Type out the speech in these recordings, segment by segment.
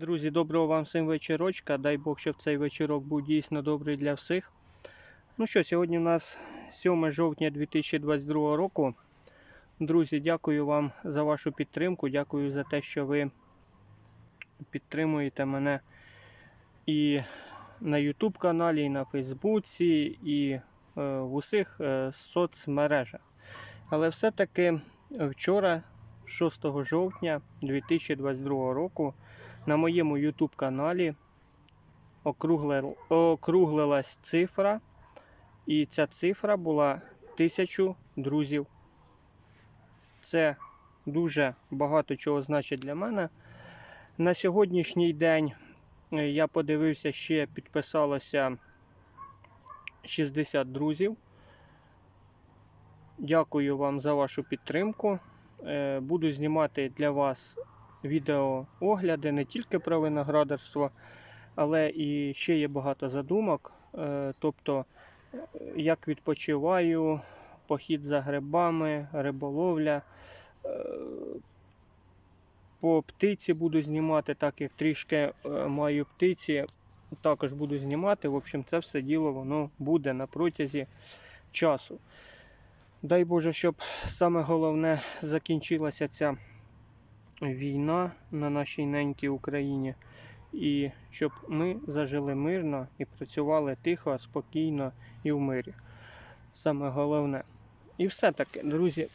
Друзі, доброго вам всім вечірочка. Дай Бог, щоб цей вечірок був дійсно добрий для всіх. Ну що, сьогодні у нас 7 жовтня 2022 року. Друзі, дякую вам за вашу підтримку. Дякую за те, що ви підтримуєте мене і на YouTube каналі, і на Фейсбуці, і е, в усіх е, соцмережах. Але все-таки вчора, 6 жовтня 2022 року, на моєму YouTube каналі округлил- округлилась цифра, і ця цифра була тисячу друзів. Це дуже багато чого значить для мене. На сьогоднішній день е, я подивився, ще підписалося 60 друзів. Дякую вам за вашу підтримку. Е, Буду знімати для вас відеоогляди не тільки про виноградарство, але і ще є багато задумок. Е, Тобто, е, як відпочиваю, похід за грибами, риболовля. Е, По птиці буду знімати, так як трішки маю птиці, також буду знімати. В общем, це все діло воно буде на протязі часу. Дай Боже, щоб саме головне закінчилася ця війна на нашій ненькій Україні, і щоб ми зажили мирно і працювали тихо, спокійно і в мирі. Саме головне. І все таки, друзі,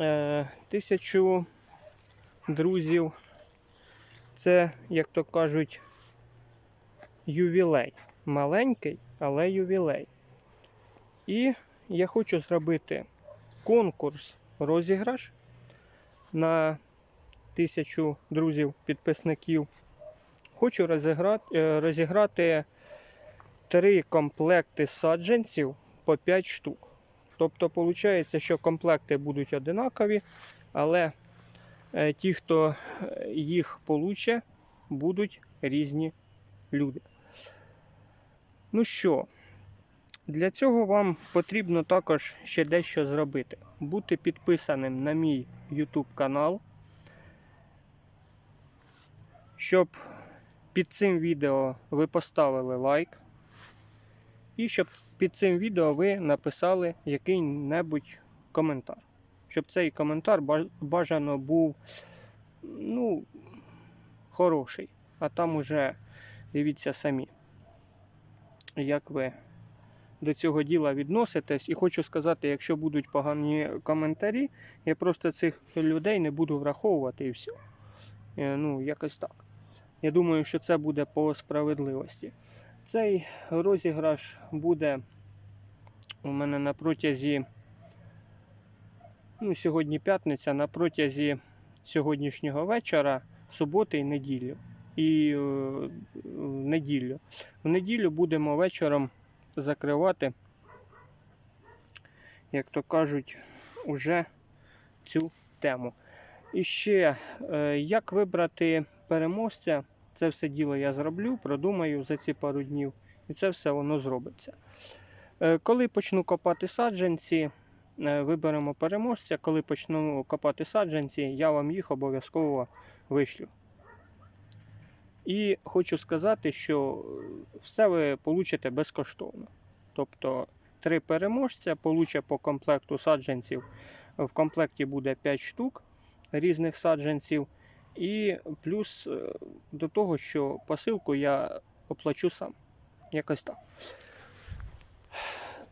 е, тисячу друзів. Це, як то кажуть, ювілей. Маленький, але ювілей. І я хочу зробити конкурс розіграш на тисячу друзів-підписників. Хочу розіграти, е, розіграти три комплекти саджанців по 5 штук. Тобто, виходить, що комплекти будуть одинакові, але е, ті, хто е, їх получе, будуть різні люди. Ну що, для цього вам потрібно також ще дещо зробити. Бути підписаним на мій YouTube канал, щоб під цим відео ви поставили лайк. І щоб під цим відео ви написали який-небудь коментар. Щоб цей коментар бажано був ну, хороший. А там уже дивіться самі, як ви до цього діла відноситесь. І хочу сказати, якщо будуть погані коментарі, я просто цих людей не буду враховувати і все. Е, Ну, якось так. Я думаю, що це буде по справедливості. Цей розіграш буде у мене на протязі. Ну, сьогодні п'ятниця, на протязі сьогоднішнього вечора, суботи і неділю. І е, неділю. В неділю будемо вечором закривати, як то кажуть, уже цю тему. І ще, е, як вибрати переможця, це все діло я зроблю, продумаю за ці пару днів, і це все воно зробиться. Е, Коли почну копати саджанці, е, виберемо переможця. Коли почну копати саджанці, я вам їх обов'язково вишлю. І хочу сказати, що все ви получите безкоштовно. Тобто три переможця получать по комплекту саджанців. В комплекті буде 5 штук різних саджанців. І плюс е, до того, що посилку я оплачу сам. Якось так.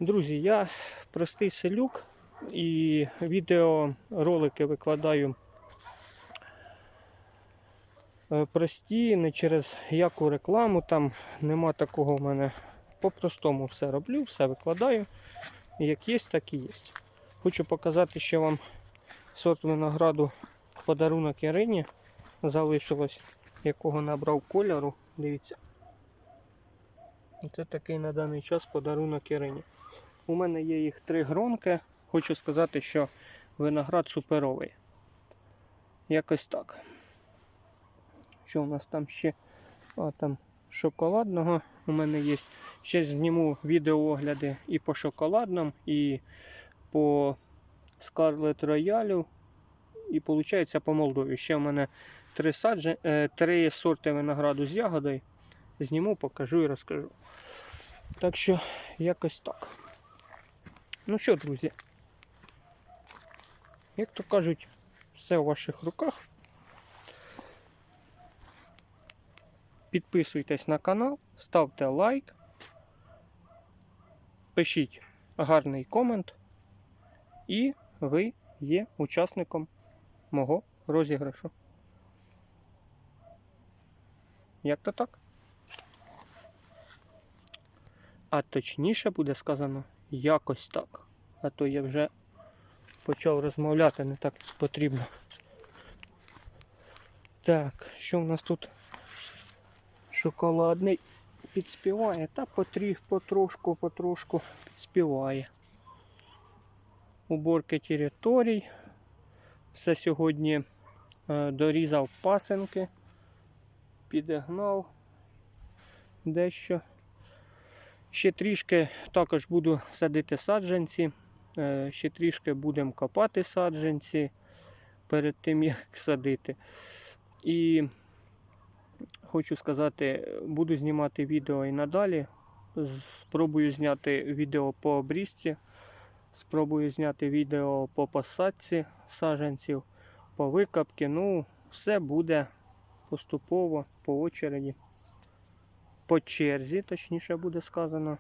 Друзі, я простий селюк і відеоролики викладаю е, прості, не через яку рекламу, там нема такого в мене. По-простому все роблю, все викладаю. Як є, так і є. Хочу показати, що вам сорт винограду подарунок Ірині залишилось, якого набрав кольору. Дивіться. Це такий на даний час подарунок Ірині. У мене є їх три гронки. Хочу сказати, що виноград суперовий. Якось так. Що у нас там ще? А там шоколадного. У мене є. Ще зніму відеоогляди і по шоколадному, і по Scarlet Royale, і виходить по Молдові. Ще в мене три, саджі, е, три сорти винограду з ягодою. Зніму, покажу і розкажу. Так що, якось так. Ну що, друзі, як то кажуть, все у ваших руках. Підписуйтесь на канал, ставте лайк, пишіть гарний комент, і ви є учасником мого розіграшу. Як то так? А точніше буде сказано якось так. А то я вже почав розмовляти не так потрібно. Так, що в нас тут? Шоколадний підспіває, та потріх, потрошку, потрошку підспіває. Уборки територій. Все сьогодні е, дорізав пасенки, підігнав дещо. Ще трішки також буду садити саджанці. Е, Ще трішки будемо копати саджанці перед тим, як садити. І хочу сказати, буду знімати відео і надалі. Спробую зняти відео по обрізці, спробую зняти відео по посадці саджанців, по викапці. Ну, все буде поступово по очереді. По черзі, точніше буде сказано,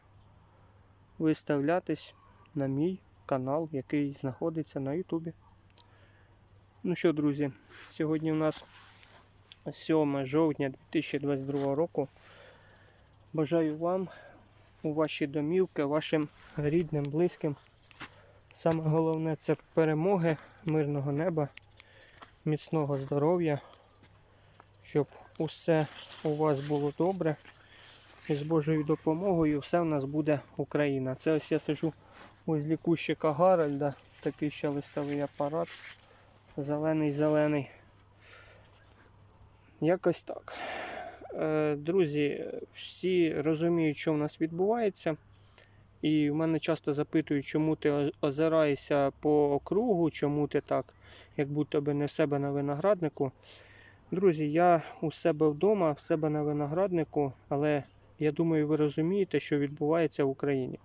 виставлятись на мій канал, який знаходиться на Ютубі. Ну що, друзі, сьогодні у нас 7 жовтня 2022 року. Бажаю вам у ваші домівки, вашим рідним, близьким. Саме головне це перемоги, мирного неба, міцного здоров'я, щоб усе у вас було добре. І з Божою допомогою все в нас буде Україна. Це ось я сижу возле кущика Гаральда, такий ще листовий апарат. Зелений-зелений. Якось так. Е, Друзі, всі розуміють, що в нас відбувається. І в мене часто запитують, чому ти озираєшся по округу, чому ти так, як будто би не в себе на винограднику. Друзі, я у себе вдома, в себе на винограднику, але я думаю, ви розумієте, що відбувається в Україні.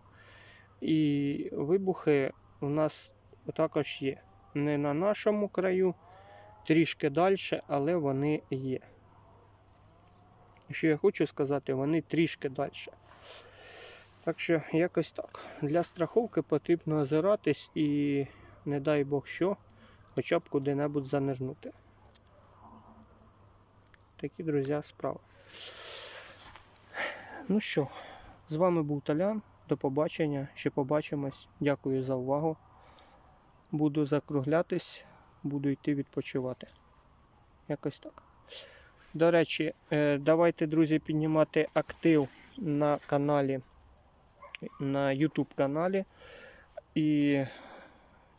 І вибухи у нас також є. Не на нашому краю, трішки далі, але вони є. Що я хочу сказати, вони трішки далі. Так що якось так. Для страховки потрібно озиратись і, не дай Бог що, хоча б куди-небудь занирнути. Такі, друзі, справи. Ну що, з вами був Талян. До побачення. Ще побачимось. Дякую за увагу. Буду закруглятись, буду йти відпочивати. Якось так. До речі, е, давайте, друзі, піднімати актив на каналі, на YouTube каналі. І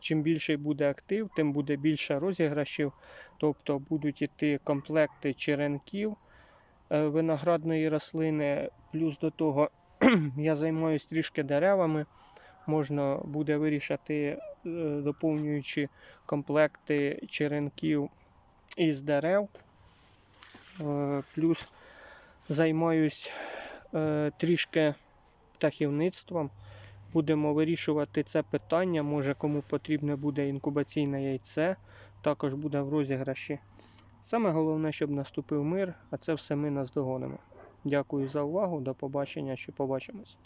чим більший буде актив, тим буде більше розіграшів. Тобто будуть йти комплекти черенків е, виноградної рослини. Плюс до того я займаюся трішки деревами. Можна буде вирішити, е, доповнюючи комплекти черенків із дерев. Е, Плюс займаюсь трішки птахівництвом. Будемо вирішувати це питання. Може, кому потрібне буде інкубаційне яйце, також буде в розіграші. Саме головне, щоб наступив мир, а це все ми наздогонимо. Дякую за увагу. До побачення. що побачимось.